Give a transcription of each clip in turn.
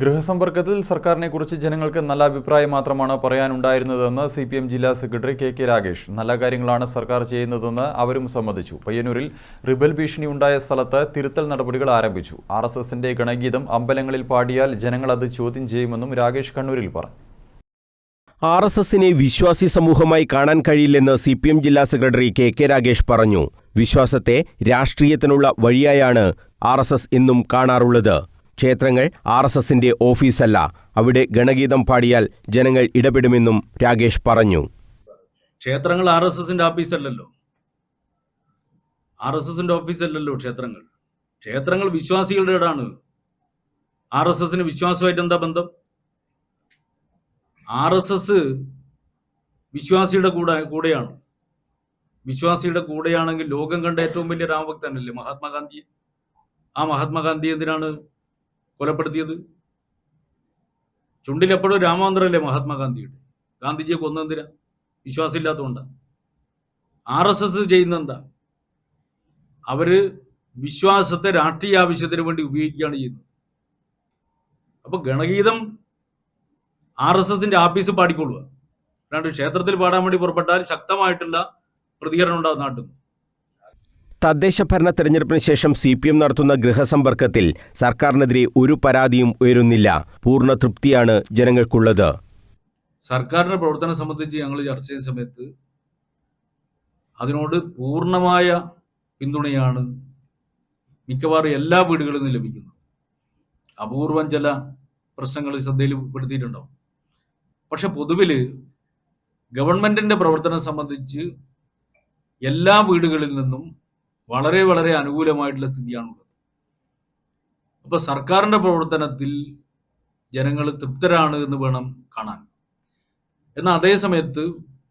ഗൃഹസമ്പർക്കത്തിൽ സർക്കാരിനെ കുറിച്ച് ജനങ്ങൾക്ക് നല്ല അഭിപ്രായം മാത്രമാണ് പറയാനുണ്ടായിരുന്നതെന്ന് സി പി എം ജില്ലാ സെക്രട്ടറി കെ കെ രാഗേഷ് നല്ല കാര്യങ്ങളാണ് സർക്കാർ ചെയ്യുന്നതെന്ന് അവരും സമ്മതിച്ചു. പയ്യന്നൂരിൽ റിബൽ ഭീഷണി ഉണ്ടായ സ്ഥലത്ത് തിരുത്തൽ നടപടികൾ ആരംഭിച്ചു. ആർ എസ് എസിന്റെ ഗണഗീതം അമ്പലങ്ങളിൽ പാടിയാൽ ജനങ്ങൾ അത് ചോദ്യം ചെയ്യുമെന്നും രാഗേഷ് കണ്ണൂരിൽ പറഞ്ഞു. ആർ എസ് എസിനെ വിശ്വാസി സമൂഹമായി കാണാൻ കഴിയില്ലെന്ന് സി പി എം ജില്ലാ സെക്രട്ടറി കെ കെ രാഗേഷ് പറഞ്ഞു. വിശ്വാസത്തെ രാഷ്ട്രീയത്തിനുള്ള വഴിയായാണ് ആർ എസ് എസ് എന്നും കാണാറുള്ളത്. ക്ഷേത്രങ്ങൾ ആർ എസ് എസിന്റെ ഓഫീസല്ല. അവിടെ ഗണഗീതം പാടിയാൽ ജനങ്ങൾ ഇടപെടുമെന്നും രാകേഷ് പറഞ്ഞു. ക്ഷേത്രങ്ങൾ ആർ എസ് എസിന്റെ ഓഫീസല്ലല്ലോ. ആർ എസ് എസിന്റെ ഓഫീസല്ലല്ലോ ക്ഷേത്രങ്ങൾ. ക്ഷേത്രങ്ങൾ വിശ്വാസികളുടെ ഇടാണ്. ആർ എസ് എസിന് വിശ്വാസമായിട്ട് എന്താ ബന്ധം? ആർ എസ് എസ് വിശ്വാസിയുടെ കൂടെ കൂടെയാണ്. വിശ്വാസിയുടെ കൂടെയാണെങ്കിൽ ലോകം കണ്ട ഏറ്റവും വലിയ രാമഭക്തനല്ലേ മഹാത്മാഗാന്ധി ആ മഹാത്മാഗാന്ധി എന്തിനാണ് കൊലപ്പെടുത്തിയത്? ചുണ്ടിലെപ്പോഴും രാമാന്തരല്ലേ മഹാത്മാഗാന്ധിയുടെ? ഗാന്ധിജിയെ കൊന്നെന്തിനാ വിശ്വാസമില്ലാത്തതുകൊണ്ടാണ് ആർ എസ് എസ് ചെയ്യുന്നെന്താ അവർ വിശ്വാസത്തെ രാഷ്ട്രീയ ആവശ്യത്തിന് വേണ്ടി ഉപയോഗിക്കുകയാണ് ചെയ്യുന്നത്. അപ്പൊ ഗണഗീതം ആർ എസ് എസിന്റെ ആഫീസ് പാടിക്കൊള്ളുക. അല്ലാണ്ട് ക്ഷേത്രത്തിൽ പാടാൻ വേണ്ടി പുറപ്പെട്ടാൽ ശക്തമായിട്ടുള്ള പ്രതികരണം ഉണ്ടാകും നാട്ടിൽ നിന്ന്. തദ്ദേശ ഭരണ തെരഞ്ഞെടുപ്പിന് ശേഷം സി പി എം നടത്തുന്ന ഗൃഹസമ്പർക്കത്തിൽ സർക്കാരിനെതിരെ ഒരു പരാതിയും ഉയരുന്നില്ല. പൂർണ തൃപ്തിയാണ് ജനങ്ങൾക്കുള്ളത്. സർക്കാരിന്റെ പ്രവർത്തനം സംബന്ധിച്ച് ഞങ്ങൾ ചർച്ച ചെയ്യുന്ന സമയത്ത് അതിനോട് പൂർണമായ പിന്തുണയാണ് മിക്കവാറും എല്ലാ വീടുകളിൽ നിന്നും ലഭിക്കുന്നത്. അപൂർവം ചില പ്രശ്നങ്ങൾ ശ്രദ്ധയിൽ പെടുത്തിയിട്ടുണ്ടാവും. പക്ഷെ പൊതുവിൽ ഗവൺമെന്റിന്റെ പ്രവർത്തനം സംബന്ധിച്ച് എല്ലാ വീടുകളിൽ നിന്നും വളരെ വളരെ അനുകൂലമായിട്ടുള്ള സ്ഥിതിയാണുള്ളത്. അപ്പൊ സർക്കാരിന്റെ പ്രവർത്തനത്തിൽ ജനങ്ങൾ തൃപ്തരാണ് എന്ന് വേണം കാണാൻ. എന്നാൽ അതേ സമയത്ത്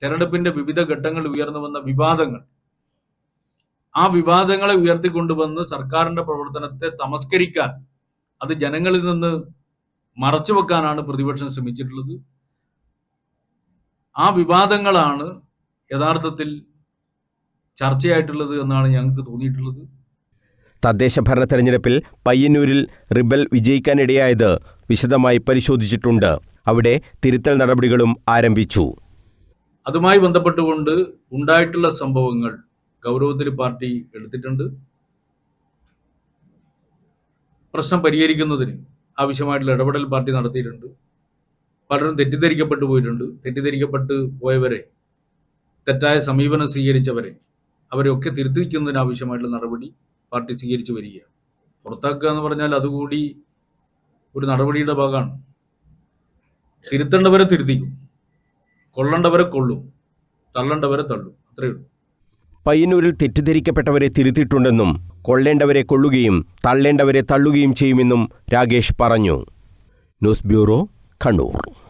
തെരഞ്ഞെടുപ്പിന്റെ വിവിധ ഘട്ടങ്ങളിൽ ഉയർന്നു വന്ന വിവാദങ്ങൾ. ആ വിവാദങ്ങളെ ഉയർത്തിക്കൊണ്ടുവന്ന് സർക്കാരിന്റെ പ്രവർത്തനത്തെ തമസ്കരിക്കാൻ അത് ജനങ്ങളിൽ നിന്ന് മറച്ചു വെക്കാനാണ് പ്രതിപക്ഷം ശ്രമിച്ചിട്ടുള്ളത്. ആ വിവാദങ്ങളാണ് യഥാർത്ഥത്തിൽ ചർച്ചയായിട്ടുള്ളത് എന്നാണ് ഞങ്ങൾക്ക് തോന്നിയിട്ടുള്ളത്. തദ്ദേശ ഭരണ തെരഞ്ഞെടുപ്പിൽ പയ്യന്നൂരിൽ റിബൽ വിജയിക്കാനിടയായത് വിശദമായി പരിശോധിച്ചിട്ടുണ്ട്. അവിടെ തിരുത്തൽ നടപടികളും ആരംഭിച്ചു. അതുമായി ബന്ധപ്പെട്ടുകൊണ്ട് ഉണ്ടായിട്ടുള്ള സംഭവങ്ങൾ ഗൗരവത്തിൽ പാർട്ടി എടുത്തിട്ടുണ്ട്. പ്രശ്നം പരിഹരിക്കുന്നതിന് ആവശ്യമായിട്ടുള്ള ഇടപെടൽ പാർട്ടി നടത്തിയിട്ടുണ്ട്. പലരും തെറ്റിദ്ധരിക്കപ്പെട്ടു പോയിട്ടുണ്ട്. തെറ്റിദ്ധരിക്കപ്പെട്ട് പോയവരെ തെറ്റായ സമീപനം സ്വീകരിച്ചവരെ അവരെയൊക്കെ തിരുത്തിക്കുന്നതിനാവശ്യമായിട്ടുള്ള നടപടി പാർട്ടി സ്വീകരിച്ചു വരികയാണ്. പുറത്താക്കുക എന്ന് പറഞ്ഞാൽ അതുകൂടി ഒരു നടപടിയുടെ ഭാഗമാണ്. തിരുത്തേണ്ടവരെ തിരുത്തിക്കും. കൊള്ളേണ്ടവരെ കൊള്ളും. തള്ളേണ്ടവരെ തള്ളും. അത്രയേ ഉള്ളൂ. പയ്യന്നൂരിൽ തെറ്റിദ്ധരിക്കപ്പെട്ടവരെ തിരുത്തിയിട്ടുണ്ടെന്നും കൊള്ളേണ്ടവരെ കൊള്ളുകയും തള്ളേണ്ടവരെ തള്ളുകയും ചെയ്യുമെന്നും രാകേഷ് പറഞ്ഞു. News bureau Kannur.